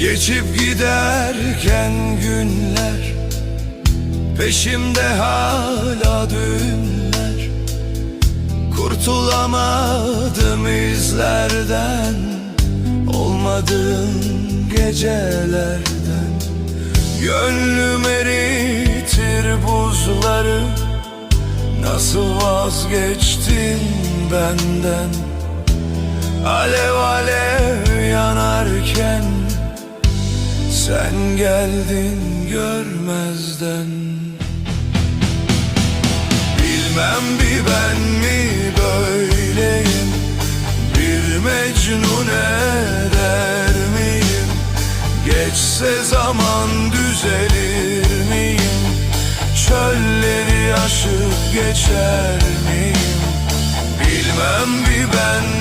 Geçip giderken günler Peşimde hala düğümler. Kurtulamadım izlerden Olmadığım gecelerden. Gönlüm eritir buzları Nasıl vazgeçtin benden? Alev alev yanarken Sen geldin görmezden. Bilmem bir ben mi böyleyim? Bir mecnun eder miyim? Geçse zaman düzelir miyim? Çölleri aşıp geçer miyim? Bilmem bir ben